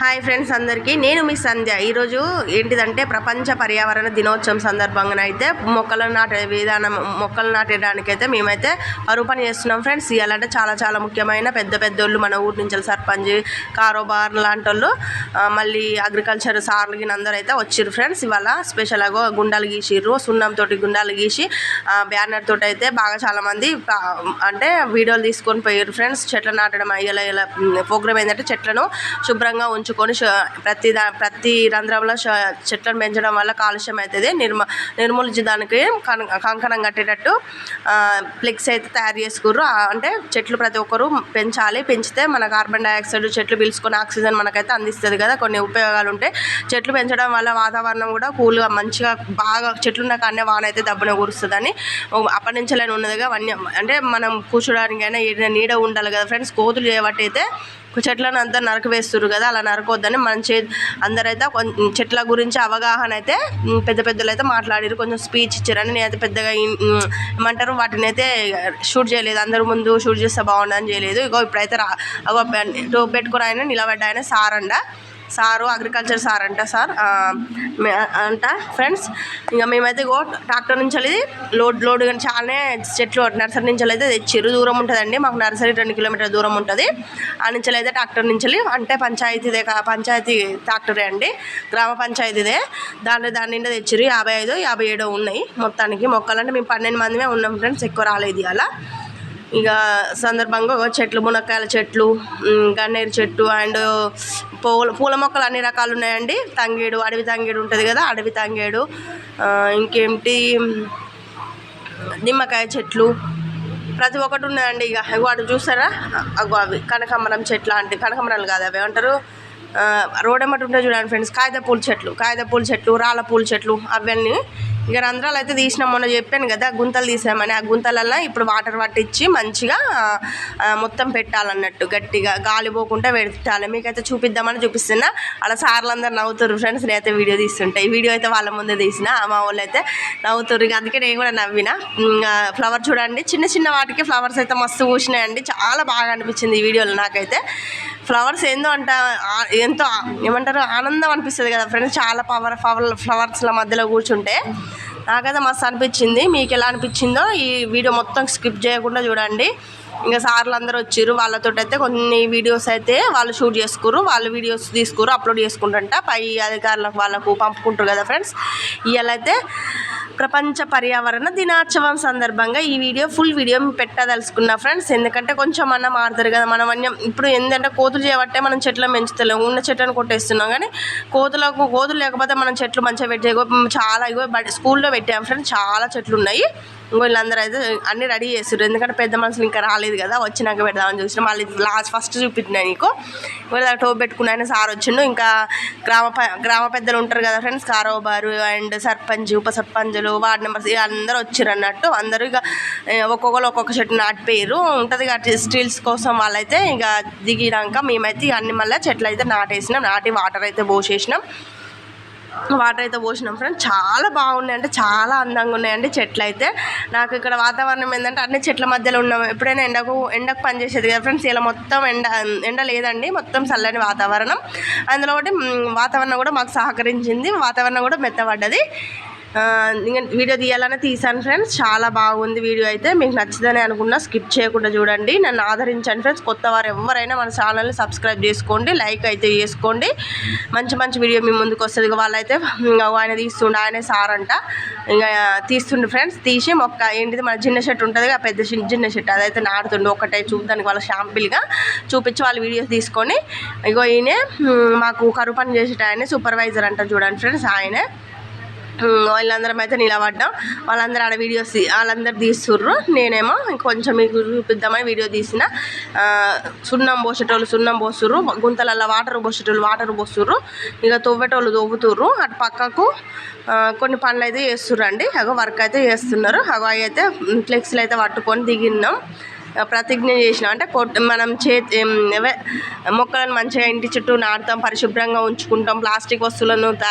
Hi friends అందరికీ. నేను మీ సంధ్య. ఈరోజు ఏంటిదంటే ప్రపంచ పర్యావరణ దినోత్సవం సందర్భంగా అయితే మొక్కలు నాటే విధానం మొక్కలు నాటడానికి అయితే మేమైతే పరువు పని చేస్తున్నాం ఫ్రెండ్స్. ఇవ్వాలంటే చాలా చాలా ముఖ్యమైన పెద్ద పెద్దోళ్ళు మన ఊరి నుంచి సర్పంచ్ కారోబార్ లాంటి వాళ్ళు మళ్ళీ అగ్రికల్చర్ సార్లు అందరూ అయితే వచ్చిర్రు ఫ్రెండ్స్. ఇవాళ స్పెషల్గా గుండాలు గీసిర్రు. సున్నం తోటి గుండాలు గీసి బ్యానర్ తోటి అయితే బాగా చాలామంది అంటే వీడియోలు తీసుకొని పోయారు ఫ్రెండ్స్. చెట్లు నాటడం అయ్యేలా ఇలా ప్రోగ్రామ్ ఏంటంటే చెట్లను శుభ్రంగా ఉంచు ఉంచుకొని ప్రతి దా ప్రతి రంధ్రంలో చెట్లను పెంచడం వల్ల కాలుష్యం అవుతుంది నిర్మ నిర్మూలించడానికి కం- కంకణం కట్టేటట్టు ఫ్లెక్స్ అయితే తయారు చేసుకుర్రు. అంటే చెట్లు ప్రతి ఒక్కరు పెంచాలి. పెంచితే మన కార్బన్ డైఆక్సైడ్ చెట్లు పీల్చుకొని ఆక్సిజన్ మనకైతే అందిస్తుంది కదా. కొన్ని ఉపయోగాలు ఉంటాయి చెట్లు పెంచడం వల్ల వాతావరణం కూడా కూల్గా మంచిగా బాగా చెట్లున్న కానీ వాన అయితే దబ్బున కురుస్తుందని అప్పటి నుంచి ఉన్నదిగా. వన్య అంటే మనం కూర్చోడానికైనా ఏదైనా నీడ ఉండాలి కదా ఫ్రెండ్స్ కోతులు చేయబట్టి అయితే చెట్లను అంతా నరక వేస్తున్నారు కదా అలా నరకొద్దని మన చే అందరైతే చెట్ల గురించి అవగాహన అయితే పెద్ద పెద్దలు అయితే మాట్లాడారు కొంచెం స్పీచ్ ఇచ్చారని నేనైతే పెద్దగా ఏమంటారు వాటిని అయితే షూట్ చేయలేదు అందరి ముందు షూట్ చేస్తే బాగుండని చేయలేదు. ఇగో ఇప్పుడైతే రా పెట్టుకుని ఆయన నిలబడ్డ ఆయన సార్ అండ సారు అగ్రికల్చర్ సార్ అంట సార్. అంట ఫ్రెండ్స్ ఇంకా మేమైతే గో ట్రాక్టర్ నుంచి వెళ్ళి లోడ్ లోడ్ కానీ చాలానే చెట్లు నర్సరీ నుంచి అయితే తెచ్చిర్రు. దూరం ఉంటుందండి. మాకు నర్సరీ రెండు కిలోమీటర్ దూరం ఉంటుంది. ఆ నుంచి అయితే ట్రాక్టర్ నుంచి వెళ్ళి అంటే పంచాయతీదే పంచాయతీ ట్రాక్టరే అండి. గ్రామ పంచాయతీదే. దాని దాని నిండా తెచ్చిర్రు. యాభై ఐదు యాభై ఏడో ఉన్నాయి మొత్తానికి మొక్కలంటే. మేము పన్నెండు మందిమే ఉన్నాం ఫ్రెండ్స్ ఎక్కువ రాలేదు అలా ఇక సందర్భంగా చెట్లు మునక్కాయల చెట్లు గన్నేరు చెట్టు అండ్ పూల పూల మొక్కలు అన్ని రకాలు ఉన్నాయండి. తంగేడు అడవి తంగేడు ఉంటుంది కదా అడవి తంగేడు. ఇంకేమిటి నిమ్మకాయ చెట్లు. ప్రతి ఒక్కటి ఉన్నాయండి ఇక. వాటి చూస్తారా అగో అవి. కనకాంబరం చెట్లు అంటే కనకాంబరాలు కాదు అవి. ఏమంటారు? ఆ, రోడ్ ఉంటాయి చూడండి ఫ్రెండ్స్. కాగిత పూల చెట్లు కాగిత పూల చెట్లు రాళ్ళ పూల చెట్లు అవన్నీ ఇక రంధ్రాలు అయితే తీసినాం మొన్న చెప్పాను కదా గుంతలు తీసామని ఆ గుంతలల్లో ఇప్పుడు వాటర్ పట్టించి మంచిగా మొత్తం పెట్టాలన్నట్టు గట్టిగా గాలి పోకుండా పెట్టాలి. మీకైతే చూపిద్దామని చూపిస్తున్నా. అలా సార్లు అందరు నవ్వుతారు ఫ్రెండ్స్ నేనైతే వీడియో తీస్తుంటా. ఈ వీడియో అయితే వాళ్ళ ముందే తీసిన మా వాళ్ళు అయితే నవ్వుతారు ఇక అందుకే నేను కూడా నవ్విన. ఇంకా ఫ్లవర్ చూడండి. చిన్న చిన్న వాటికి ఫ్లవర్స్ అయితే మస్తు పూసినాయండి. చాలా బాగా అనిపించింది ఈ వీడియోలో నాకైతే. ఫ్లవర్స్ ఏందో అంట ఎంతో ఏమంటారు ఆనందం అనిపిస్తుంది కదా ఫ్రెండ్స్ చాలా పవర్ పవర్ ఫ్లవర్స్ల మధ్యలో కూర్చుంటే నాకైతే మస్తు అనిపించింది. మీకు ఎలా అనిపించిందో ఈ వీడియో మొత్తం స్కిప్ చేయకుండా చూడండి. ఇంకా సార్లు అందరూ వచ్చిర్రు వాళ్ళతో అయితే కొన్ని వీడియోస్ అయితే వాళ్ళు షూట్ చేసుకుర్రు వాళ్ళు వీడియోస్ తీసుకుర్రు అప్లోడ్ చేసుకుంటుంట పై అధికారులకు వాళ్ళకు పంపుకుంటారు కదా ఫ్రెండ్స్ ఇవాళ అయితే ప్రపంచ పర్యావరణ దినోత్సవం సందర్భంగా ఈ వీడియో ఫుల్ వీడియో పెట్టదలుచుకున్నా ఫ్రెండ్స్ ఎందుకంటే కొంచెం అన్న మారుతారు కదా మనం అన్యం ఇప్పుడు ఏంటంటే కోతులు చేయబట్టే మనం చెట్లను పెంచుతలేము ఉన్న చెట్లను కొట్టేస్తున్నాం కానీ కోతులకు కోతులు లేకపోతే మనం చెట్లు మంచిగా పెట్టే చాలా ఇగో స్కూల్లో పెట్టాం ఫ్రెండ్స్ చాలా చెట్లు ఉన్నాయి. వీళ్ళందరూ అయితే అన్ని రెడీ చేస్తారు ఎందుకంటే పెద్ద మనుషులు ఇంకా రాలేదు కదా వచ్చినాక పెడదామని చూసిన. మళ్ళీ లాస్ట్ ఫస్ట్ చూపించిన నీకు. ఇక్కడ టోప్ పెట్టుకున్న ఆయన సార్ వచ్చిండు. ఇంకా గ్రామ ప- గ్రామ పెద్దలు ఉంటారు కదా ఫ్రెండ్స్ కారోబారు అండ్ సర్పంచ్ ఉప సర్పంచులు వార్డ్ మెంబర్స్ ఇక అందరూ వచ్చారు అన్నట్టు. అందరూ ఇక ఒక్కొక్కరు ఒక్కొక్క చెట్టు నాటిపోయారు ఉంటుంది ఇక స్టీల్స్ కోసం వాళ్ళైతే ఇక దిగినాక మేమైతే ఇక అన్ని మళ్ళీ చెట్లు అయితే నాటేసినాం. నాటి వాటర్ అయితే పోసేసినాం. వాటర్ అయితే పోసినాం ఫ్రెండ్స్. చాలా బాగున్నాయి అంటే చాలా అందంగా ఉన్నాయండి చెట్లు అయితే. నాకు ఇక్కడ వాతావరణం ఏంటంటే అన్ని చెట్ల మధ్యలో ఉన్నాం. ఎప్పుడైనా ఎండకు ఎండకు పనిచేసేది కదా ఫ్రెండ్స్. ఇలా మొత్తం ఎండ ఎండ లేదండి. మొత్తం చల్లని వాతావరణం. అందులో ఒకటి వాతావరణం కూడా మాకు సహకరించింది. వాతావరణం కూడా మెత్తబడ్డది. ఇంకా వీడియో తీయాలనే తీసాను ఫ్రెండ్స్ చాలా బాగుంది వీడియో అయితే. మీకు నచ్చిందని అనుకున్నా స్కిప్ చేయకుండా చూడండి. నన్ను ఆదరించండి ఫ్రెండ్స్ కొత్త వారు ఎవరైనా మన ఛానల్ని సబ్స్క్రైబ్ చేసుకోండి. లైక్ అయితే చేసుకోండి. మంచి మంచి వీడియో మీ ముందుకు వస్తుంది. వాళ్ళైతే ఆయన తీస్తుండే. ఆయనే సార్ అంట. ఇంకా తీస్తుండే ఫ్రెండ్స్ తీసి మొక్క ఏంటిది? మన చిన్న షర్ట్ ఉంటుంది ఆ పెద్ద చిన్న షర్ట్. అదైతే నాడుతుండే ఒకటే చూడడానికి వాళ్ళ షాంపిల్గా చూపించి వాళ్ళ వీడియోస్ తీసుకొని ఇగో ఈయనే మాకు కరువు పని చేసేట ఆయనే సూపర్వైజర్ అంట చూడండి ఫ్రెండ్స్ ఆయనే వాళ్ళందరం అయితే నిలబడ్డాం. వాళ్ళందరూ ఆడ వీడియోస్ వాళ్ళందరూ తీస్తుర్రు. నేనేమో కొంచెం మీకు చూపిద్దామని వీడియో తీసిన. సున్నం పోసేటోళ్ళు సున్నం పోస్తుర్రు. గుంతలల్లో వాటర్ పోసేటోళ్ళు వాటర్ పోస్తుర్రు. ఇక తవ్వేటోళ్ళు తవ్వుతుర్రు. అటు పక్కకు కొన్ని పనులు అయితే చేస్తుర్రండి. అగో వర్క్ అయితే చేస్తున్నారు. అగో అయితే ఫ్లెక్స్లు అయితే పట్టుకొని దిగినాం ప్రతిజ్ఞ చేసినాం. అంటే కొట్ మనం చేతి మొక్కలను మంచిగా ఇంటి చుట్టూ నాటుతాం పరిశుభ్రంగా ఉంచుకుంటాం ప్లాస్టిక్ వస్తువులను తా